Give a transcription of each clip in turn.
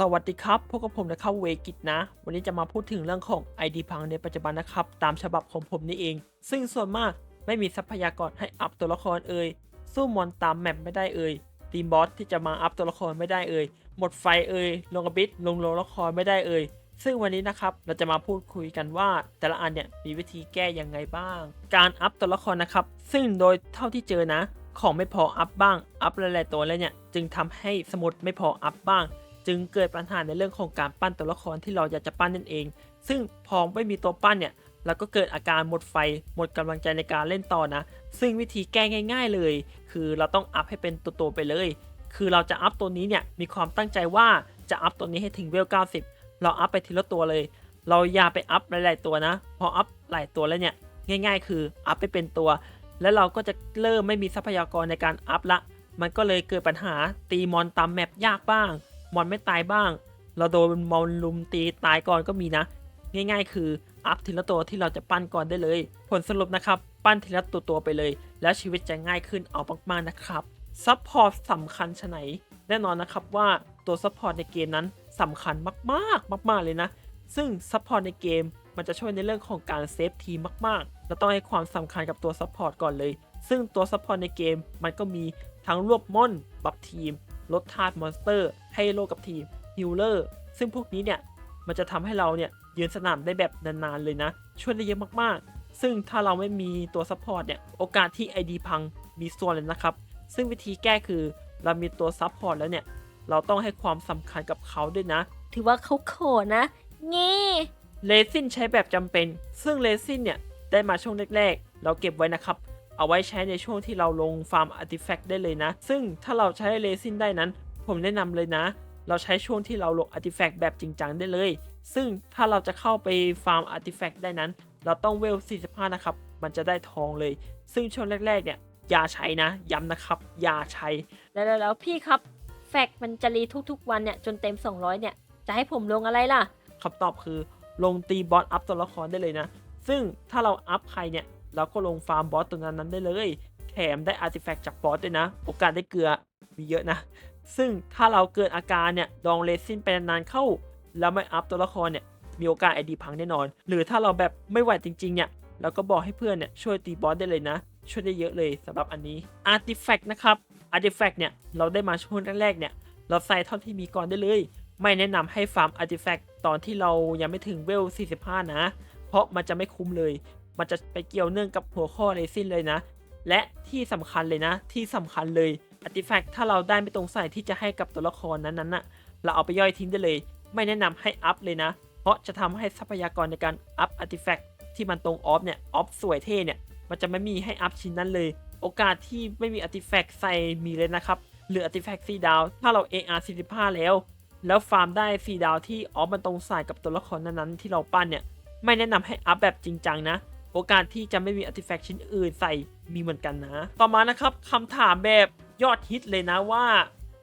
สวัสดีครับพวกกับผมนะครับเวกิตนะ วันนี้จะมาพูดถึงเรื่องของ ID พังในปัจจุบันนะครับ ตามฉบับของผมนี่เอง ซึ่งส่วนมากไม่มีทรัพยากรให้อัพตัวละครเอ่ย สู้มอนตามแมปไม่ได้เอ่ยทีมบอสที่จะมาอัพตัวละครไม่ได้เอ่ย หมดไฟเอ่ย ลงกระบิดลงโลละครไม่ได้เอ่ย ซึ่งวันนี้นะครับ เราจะมาพูดคุยกันว่า แต่ละอันเนี่ยมีวิธีแก้ยังไงบ้าง การอัพตัวละครนะครับ ซึ่งโดยเท่าที่เจอนะ ของไม่พออัพบ้าง อัพหลายๆตัวแล้วเนี่ย จึงทำให้สมุดไม่พออัพบ้าง จึงเกิดปัญหาในเรื่องของการปั้นตัวละครที่เราอยากจะปั้นนั่นเอง ซึ่งพอไม่มีตัวปั้นเนี่ยเราก็เกิดอาการหมดไฟ หมดกำลังใจในการเล่นต่อนะ ซึ่งวิธีแก้ง่าย ๆเลย คือเราต้องอัพให้เป็นตัวๆไปเลย คือเราจะอัพตัวนี้เนี่ยมีความตั้งใจว่าจะอัพตัวนี้ให้ถึงเวล 90 เราอัพไปทีละตัวเลย เราอย่าไปอัพหลายๆตัวนะ พออัพหลายตัวแล้วเนี่ยง่ายๆ คืออัพไปเป็นตัว แล้วเราก็จะเริ่มไม่มีทรัพยากรในการอัพละ มันก็เลยเกิดปัญหาตีมอนตามแมปยากบ้าง มอนไม่ตายบ้าง เราโดนมอนลุมตีตายก่อนก็มีนะ ง่าย ๆ คืออัพทีละตัวที่เราจะปั้นก่อนได้เลย ผลสรุปนะครับปั้นทีละตัวตัวๆไปเลย แล้วชีวิตจะง่ายขึ้นเอามากๆนะครับซัพพอร์ตสำคัญชะไหน แน่นอนนะครับว่าตัวซัพพอร์ตในเกมนั้นสำคัญมากๆ มาก ๆ เลยนะ ซึ่งซัพพอร์ตในเกมมันจะช่วยในเรื่องของการเซฟทีมมากๆ เราต้องให้ความสำคัญกับตัวซัพพอร์ตก่อนเลย ซึ่งตัวซัพพอร์ตในเกมมันก็มีทั้งรวบม่อน บัฟทีม ลดธาตุมอนสเตอร์ ให้โลกับทีมฮิลเลอร์ ซึ่งพวกนี้เนี่ย มันจะทำให้เราเนี่ยยืนสนามได้แบบนานๆเลยนะ ช่วยได้เยอะมากๆ ซึ่งถ้าเราไม่มีตัวซัพพอร์ตเนี่ย โอกาสที่ ID พังมีส่วนเลยนะครับ ซึ่งวิธีแก้คือเรามีตัวซัพพอร์ตแล้วเนี่ย เราต้องให้ความสำคัญกับเขาด้วยนะ ถือว่าเขาโขนนะเงี้เลซินใช้แบบจำเป็น ซึ่งเลซินเนี่ยได้มาช่วงแรกๆ เราเก็บไว้นะครับ เอาไว้ใช้ในช่วงที่เราลงฟาร์มอาร์ติแฟกต์ได้เลยนะ ซึ่งถ้าเราใช้เลซินได้นั้น ผมแนะนำเลยนะ เราใช้ช่วงที่เราลงอาร์ติแฟกต์แบบจริงจังได้เลย ซึ่งถ้าเราจะเข้าไปฟาร์มอาร์ติแฟกต์ได้นั้น เราต้องเวล 45 นะครับ มันจะได้ทองเลย ซึ่งช่วงแรกๆเนี่ยอย่าใช้นะย้ำนะครับอย่าใช้ แล้วแล้วแล้วพี่ครับแฟกต์มันจะรีทุกๆ วันเนี่ยจนเต็ม 200 เนี่ยจะให้ผมลงอะไรล่ะคำตอบคือลงตีบอสอัพตัวละครได้เลยนะ ซึ่งถ้าเราอัพใครเนี่ย เราก็ลงฟาร์มบอสตัวนั้นนั้นได้เลย แถมได้อาร์ติแฟกต์จากบอสด้วยนะ โอกาสได้เกลือมีเยอะนะ ซึ่งถ้าเราเกิดอาการเนี่ยดองเลซินไปนานๆเข้า แล้วไม่อัพตัวละครเนี่ยมีโอกาสไอดีพังแน่นอน หรือถ้าเราแบบไม่ไหวจริงๆเนี่ยเราก็บอกให้เพื่อนเนี่ยช่วยตีบอสได้เลยนะ ช่วยได้เยอะเลยสำหรับอันนี้อาร์ติแฟกต์นะครับอาร์ติแฟกต์เนี่ยเราได้มาช่วงแรกๆเนี่ยเราใส่เท่าที่มีก่อนได้เลย ไม่แนะนำให้ฟาร์มอาร์ติแฟกต์ตอนที่เรายังไม่ถึงเวล 45 นะ เพราะมันจะไม่คุ้มเลย มันจะไปเกี่ยวเนื่องกับหัวข้อเลซินเลยนะ และที่สำคัญเลยนะ ที่สำคัญเลยอาร์ติแฟกต์ถ้าเราได้ไม่ตรงใส่ที่จะให้กับตัวละครนั้นๆน่ะเราเอาไปย่อยทิ้งได้เลย ไม่แนะนำให้อัพเลยนะ เพราะจะทำให้ทรัพยากรในการอัพอาร์ติแฟกต์ที่มันตรงออฟเนี่ยออฟสวยเท่เนี่ยมันจะไม่มีให้อัพชิ้นนั้นเลย โอกาสที่ไม่มีอาร์ติแฟกต์ใส่มีเลยนะครับหรืออาร์ติแฟกต์4ดาวถ้าเรา AR 45แล้ว แล้วฟาร์มได้ 4 ดาวที่ออฟมันตรงสายกับตัวละครนั้นๆที่เราปั้นเนี่ยไม่แนะนำให้อัพแบบจริงจังนะ โอกาสที่จะไม่มีอาร์ติแฟกต์ชิ้นอื่นใส่มีเหมือนกันนะ ต่อมานะครับคำถามแบบยอดฮิตเลยนะว่า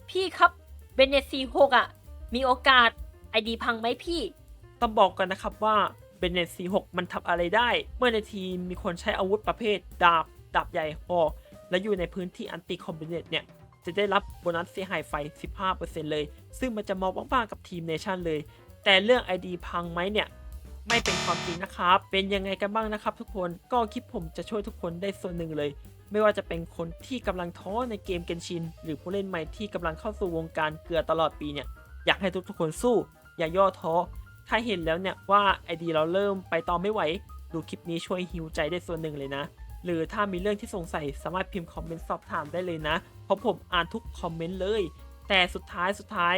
พี่ครับเบเนซีหกอะ มีโอกาสไอดีพังไหมพี่ ต้องบอกกันนะครับว่าเบนเนต46มันทำอะไรได้ เมื่อในทีมมีคนใช้อาวุธประเภท ดาบ ดาบใหญ่หอกและอยู่ในพื้นที่อันติคอมบิเนตเนี่ยจะได้รับโบนัสเสียหายไฟ 15%เลย ซึ่งมันจะมองบ้างๆกับทีมเนชั่นเลย แต่เรื่อง ID พังไหมเนี่ย ไม่เป็นความจริงนะครับ เป็นยังไงกันบ้างนะครับทุกคน ก็คลิปผมจะช่วยทุกคนได้ส่วนหนึ่งเลย ไม่ว่าจะเป็นคนที่กำลังท้อในเกมเกนชิน หรือผู้เล่นใหม่ที่กำลังเข้าสู่วงการเกลือตลอดปีเนี่ย อยากให้ทุกๆคนสู้ อย่าย่อท้อ ถ้าเห็นแล้วเนี่ยว่าไอดีเราเริ่มไปต่อไม่ไหว ดูคลิปนี้ช่วยฮิวใจได้ส่วนหนึ่งเลยนะ หรือถ้ามีเรื่องที่สงสัยสามารถพิมพ์คอมเมนต์สอบถามได้เลยนะ เพราะผมอ่านทุกคอมเมนต์เลย แต่สุดท้ายสุดท้าย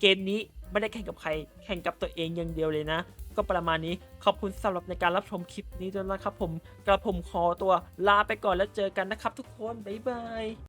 เกมนี้ ไม่ได้แข่งกับใคร แข่งกับตัวเองอย่างเดียวเลยนะ ก็ประมาณนี้ขอบคุณสำหรับในการรับชมคลิปนี้ด้วยนะครับผมกระผมขอตัวลาไปก่อนแล้วเจอกันนะครับทุกคน บ๊ายบาย